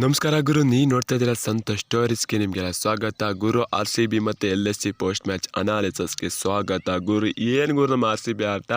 ನಮಸ್ಕಾರ ಗುರು ನೀ ನೋಡ್ತಾ ಇದ್ದೀರಾ ಸಂತೋಷ್ ಸ್ಟೋರೀಸ್ಗೆ ನಿಮಗೆಲ್ಲ ಸ್ವಾಗತ. ಗುರು, ಆರ್ ಸಿ ಬಿ ಮತ್ತು L S G post match ಅನಾಲಿಸಸ್ಗೆ ಸ್ವಾಗತ. ಗುರು, ಏನು ಗುರು ನಮ್ಮ ಆರ್ ಸಿ ಬಿ ಆಟ?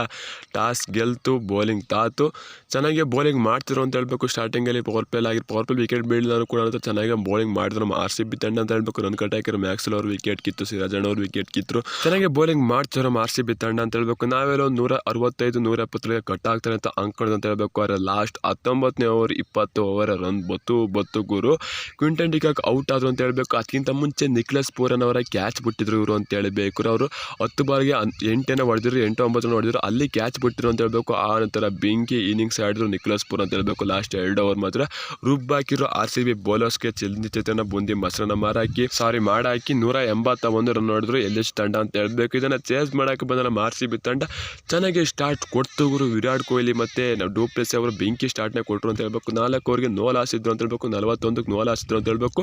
ಟಾಸ್ ಗೆಲ್ತು, ಬೌಲಿಂಗ್ ತಾತು. ಚೆನ್ನಾಗಿ ಬೌಲಿಂಗ್ ಮಾಡ್ತಿದ್ರು ಅಂತ ಹೇಳ್ಬೇಕು. ಸ್ಟಾರ್ಟಿಂಗಲ್ಲಿ ಪವರ್ ಪ್ಲೇಲ್ ಆಗಿ ಪವರ್ ಪ್ಲೇ ವಿಕೆಟ್ ಬೀಳಿದ್ರು ಕೂಡ ಅಂತ ಚೆನ್ನಾಗಿ ಬೌಲಿಂಗ್ ಮಾಡಿದ್ರು ನಮ್ಮ ಆರ್ ಸಿ ಬಿ ತಂಡ ಅಂತ ಹೇಳ್ಬೇಕು. ರನ್ ಕಟ್ ಹಾಕಿರೋ ಮ್ಯಾಕ್ಸಲ್ ಅವರು ವಿಕೆಟ್ ಕಿತ್ತು ಸಿರಾಜಣ್ಣ ಅವರು ವಿಕೆಟ್ ಕಿತ್ತು. ಚೆನ್ನಾಗಿ ಬೌಲಿಂಗ್ ಮಾಡ್ತಿರೋ ನಮ್ಮ ಆರ್ ಸಿ ಬಿ ತಂಡ ಅಂತ ಹೇಳ್ಬೇಕು. ನಾವೆಲ್ಲ ಒಂದು ನೂರ ಅರವತ್ತೈದು, ನೂರ ಎಪ್ಪತ್ತರಿಗೆ ಕಟ್ ಆಗ್ತಾರೆ ಅಂತ ಅಂದ್ಕೊಂಡು ಅಂತ ಹೇಳ್ಬೇಕು. ಆದರೆ ಲಾಸ್ಟ್ ಹತ್ತೊಂಬತ್ತನೇ ಓವರ್ ಇಪ್ಪತ್ತು ಓವರ್ ರನ್ ಬತ್ತು ಬತ್ತು ಗುರು. ಕ್ವಿಂಟನ್ ಡಿಕಾಕ್ ಔಟ್ ಆದರು ಅಂತ ಹೇಳಬೇಕು. ಅದಕ್ಕಿಂತ ಮುಂಚೆ ನಿಕ್ಲಸ್ ಪೂರನ್ ಅವರ ಕ್ಯಾಚ್ ಬಿಟ್ಟಿದ್ರು ಇವರು ಅಂತ ಹೇಳಬೇಕು. ಅವರು ಹತ್ತು ಬಾರಿಗೆ ಎಂಟೇನ ಹೊಡೆದ್ರು ಎಂಟು ಒಂಬತ್ತು ಹೊಡೆದ್ರು ಅಲ್ಲಿ ಕ್ಯಾಚ್ ಬಿಟ್ಟಿರು ಅಂತ ಹೇಳಬೇಕು. ಆ ನಂತರ ಬೆಂಕಿ ಇನ್ನಿಂಗ್ಸ್ ಆಡಿದ್ರು ನಿಕ್ಲಸ್ ಪೂರ್ ಅಂತ ಹೇಳಬೇಕು. ಲಾಸ್ಟ್ ಎರಡು ಓವರ್ ಮಾತ್ರ. ರುಬ್ಬಾಕಿರೋ ಆರ್ ಸಿ ಬಿ ಬೌಲರ್ಸ್ಗೆ ಚಲನಚಿತ್ರನ ಬುಂದಿ ಮೊಸರನ್ನ ಮಾರಾಕಿ, ಸಾರಿ ಮಾಡಾಕಿ ನೂರ ಎಂಬತ್ತ ಒಂದು ರನ್ ಹೊಡೆದ್ರು ಎಲ್ ಎಚ್ ತಂಡ ಅಂತ ಹೇಳಬೇಕು. ಇದನ್ನು ಚೇಸ್ ಮಾಡೋಕೆ ಬಂದ ಆರ್ ಸಿ ಬಿ ತಂಡ. ಚೆನ್ನಾಗಿ ಸ್ಟಾರ್ಟ್ ಕೊಡ್ತು ಗುರು. ವಿರಾಟ್ ಕೊಹ್ಲಿ ಮತ್ತು ಡೂಪ್ಲೆಸ್ ಅವರು ಬೆಂಕಿ ಸ್ಟಾರ್ಟ್ನ ಕೊಟ್ಟರು ಅಂತ ಹೇಳ್ಬೇಕು. ನಾಲ್ಕು ಅವರಿಗೆ ನೋ ಲಾಸ್ ಇದ್ರು ಅಂತ ಹೇಳ್ಬೇಕು. ನಲವತ್ತೊಂದಕ್ಕೆ ನೂಲ ಹಚ್ಚಿದ್ರು ಅಂತ ಹೇಳ್ಬೇಕು.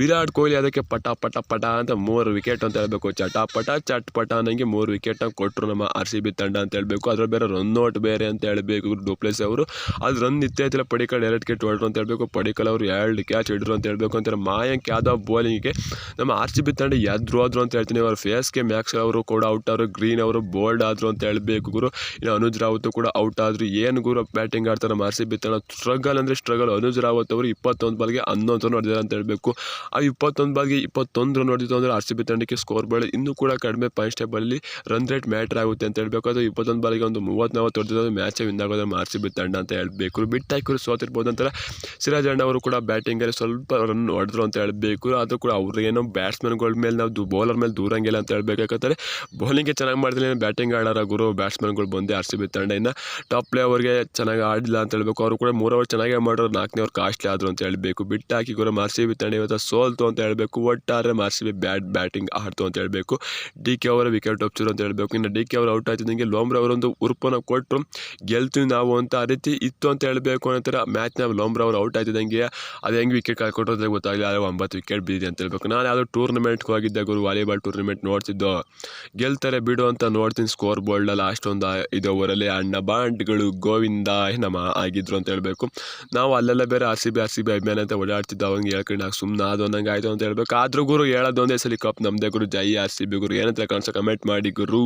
ವಿರಾಟ್ ಕೊಹ್ಲಿ ಅದಕ್ಕೆ ಪಟ ಪಟ ಪಟ ಅಂತ ಮೂರು ವಿಕೆಟ್ ಅಂತ ಹೇಳ್ಬೇಕು. ಪಟ ಚಟ್ ಪಟ ಅನ್ನಂಗೆ ಮೂರು ವಿಕೆಟ್ ಕೊಟ್ಟರು ನಮ್ಮ ಆರ್ ಸಿ ಬಿ ತಂಡ ಅಂತ ಹೇಳ್ಬೇಕು. ಅದ್ರಲ್ಲಿ ಬೇರೆ ರನ್ ಔಟ್ ಬೇರೆ ಅಂತ ಹೇಳಬೇಕು ಡೂಪ್ಲೇಸ್ ಅವರು. ಅದು ರನ್ ನಿತ್ಯ ಪಡಿಕಲ್ ಎರಡು ವಿಕೆಟ್ ಹೊಡ್ರು ಅಂತ ಹೇಳ್ಬೇಕು. ಪಡಿಕಲ್ ಅವರು ಎರಡು ಕ್ಯಾಚ್ ಹಿಡಿದ್ರು ಅಂತ ಹೇಳ್ಬೇಕು. ಅಂತಾರೆ ಮಾಯಾಂಕ್ ಯಾದವ್ ಬೌಲಿಂಗ್ಗೆ ನಮ್ಮ ಆರ್ ಸಿ ಬಿ ತಂಡ ಎದ್ರು ಆದ್ರು ಅಂತ ಹೇಳ್ತೀನಿ. ಅವ್ರ ಫೇಸ್ಗೆ ಮ್ಯಾಕ್ಸ್ ಅವರು ಕೂಡ ಔಟ್ ಆದ್ರು ಗ್ರೀನ್ ಅವರು ಬೋಲ್ಡ್ ಆದ್ರು ಅಂತ ಹೇಳಬೇಕು ಗುರು. ಇನ್ನು ಅನುಜ್ ರಾವತ್ ಕೂಡ ಔಟ್ ಆದ್ರು. ಏನು ಗುರು ಬ್ಯಾಟಿಂಗ್ ಆಡ್ತಾರೆ ನಮ್ಮ ಆರ್ ಸಿ ಬಿ ತಂಡ. ಸ್ಟ್ರಗಲ್ ಅಂದರೆ ಸ್ಟ್ರಗಲ್ ಅನುಜ್ ರಾವತ್ ಅವರು ಇಪ್ಪತ್ತೊಂದು ಬಾಲ್ಗೆ ಹನ್ನೊಂದು ರನ್ ಹೊಡೆದಿದ್ದಾರೆ ಅಂತ ಹೇಳಬೇಕು. ಆ ಇಪ್ಪತ್ತೊಂದು ಬಾಲ್ಗೆ ಇಪ್ಪತ್ತೊಂದು ರನ್ ಹೊಡೆದಿತ್ತು ಅಂದರೆ ಆರ್ ಸಿ ಬಿ ತಂಡಕ್ಕೆ ಸ್ಕೋರ್ ಬೇಡ ಇನ್ನೂ ಕೂಡ ಕಡಿಮೆ ಪಾಯಿಂಟ್ ಟೇಬಲ್ಲಿ ರನ್ ರೇಟ್ ಮ್ಯಾಟ್ರ್ ಆಗುತ್ತೆ ಅಂತ ಹೇಳಬೇಕು. ಅದು ಇಪ್ಪತ್ತೊಂದು ಬಾಲಿಗೆ ಒಂದು ಮೂವತ್ತು ನಲ್ವತ್ತು ಹೊಡೆದಿದ್ದು ಮ್ಯಾಚ್ ವಿನ್ ಆಗೋದು ಆರ್ ಸಿ ಬಿ ತಂಡ ಅಂತ ಹೇಳಬೇಕು. ಬಿಟ್ಟಾಕಿರು ಸೋತಿರ್ಬೋದು ಅಂತಾರೆ. ಸಿರಾಜ್ ಅಣ್ಣ ಅವರು ಕೂಡ ಬ್ಯಾಟಿಂಗಲ್ಲಿ ಸ್ವಲ್ಪ ರನ್ ಹೊಡೆದ್ರು ಅಂತ ಹೇಳಬೇಕು. ಅದು ಕೂಡ ಅವ್ರಿಗೇನೋ ಬ್ಯಾಟ್ಸ್ಮನ್ಗಳ ಮೇಲೆ ನಾವು ಬೌಲರ್ ಮೇಲೆ ದೂರಂಗಿಲ್ಲ ಅಂತ ಹೇಳ್ಬೇಕಾಗತ್ತಾರೆ ಬೌಲಿಂಗ್ಗೆ ಚೆನ್ನಾಗಿ ಮಾಡಿದ್ರೆ ಬ್ಯಾಟಿಂಗ್ ಆಡೋರ ಗುರು ಬ್ಯಾಟ್ಸ್ಮನ್ಗಳು ಬಂದೆ ಆರ್ ಸಿ ಬಿ ತಂಡ. ಇನ್ನು ಟಾಪ್ ಪ್ಲೇ ಅವ್ರಿಗೆ ಚೆನ್ನಾಗಿ ಆಡಿಲ್ಲ ಅಂತ ಹೇಳಬೇಕು. ಅವರು ಕೂಡ ಮೂರು ಓವರ್ ಚೆನ್ನಾಗೇ ಮಾಡೋರು ನಾಲ್ಕನೇ ಓವರ್ ಕಾಸ್ಟ್ಲಿ ಆದರು ಅಂತ ಹೇಳಬೇಕು. ಬಿಟ್ಟು ಹಾಕಿ ಗುರು ಆರ್ ಸಿ ಬಿ ತಂಡ ಇವತ್ತು ಸೋಲ್ತು ಅಂತ ಹೇಳಬೇಕು. ಒಟ್ಟಾರೆ R C B bat batting ಆಡ್ತು ಅಂತ ಹೇಳಬೇಕು. ಡಿ ಕೆ ಅವರ ವಿಕೆಟ್ ಒಪ್ಸಿರು ಅಂತ ಹೇಳಬೇಕು. ಇನ್ನು ಡಿ ಕೆ ಅವರು ಔಟ್ ಆಯ್ತಿದ್ದಂಗೆ ಲೋಮ್ರ ಅವರೊಂದು ಉರುಪನ್ನು ಕೊಟ್ಟರು ಗೆಲ್ತೀವಿ ನಾವು ಅಂತ ಆ ರೀತಿ ಇತ್ತು ಅಂತ ಹೇಳಬೇಕು ಅನ್ನೋ ಮ್ಯಾಚ್ನ ಲೋಮ್ರ ಅವರು ಔಟ್ ಆಯ್ತಿದ್ದಂಗೆ ಅದು ಹೆಂಗೆ ವಿಕೆಟ್ ಕಳ್ಕೊಟ್ರು ಅಂತ ಗೊತ್ತಾಗಲಿಲ್ಲ. ಆದರೆ ಒಂಬತ್ತು ವಿಕೆಟ್ ಬಿದ್ದಿದೆ ಅಂತ ಹೇಳ್ಬೇಕು. ನಾನು ಯಾವುದೋ ಟೂರ್ನಮೆಂಟ್ಗೆ ಹೋಗಿದ್ದೆ ಗುರು ವಾಲಿಬಾಲ್ ಟೂರ್ನಮೆಂಟ್ ನೋಡ್ತಿದ್ದು. ಗೆಲ್ತಾರೆ ಬಿಡು ಅಂತ ನೋಡ್ತೀನಿ ಸ್ಕೋರ್ ಬೋರ್ಡಲ್ಲಿ ಒಂದು ಇದು ಓವರಲ್ಲಿ ಅಣ್ಣ ಬಾಂಡ್ಗಳು ಗೋವಿಂದ ನಮ್ಮ ಆಗಿದ್ರು ಅಂತ ಹೇಳಬೇಕು. ನಾವು ಅಲ್ಲೆಲ್ಲ ಬೇರೆ R C B R C B ಅಭಿಮಾನ ಅಂತ ಓಡಾಡ್ತಿದ್ದ ಅವಂಗೆ ಹೇಳ್ಕೊಂಡು ನಾವು ಸುಮ್ಮನೆ ಅದು ಅನ್ನಂಗೆ ಆಯಿತು ಅಂತ ಹೇಳ್ಬೇಕು. ಆದ್ರೂ ಗುರು ಹೇಳೋದು ಒಂದೇ ಸಲ ಕಪ್. ನಮ್ಮದೇ ಗುರು ಜೈ ಆರ್ ಸಿ ಬಿ ಗುರು. ಏನಂತ ಕಾಣಿಸ್ತಾ ಕಮೆಂಟ್ ಮಾಡಿ ಗುರು.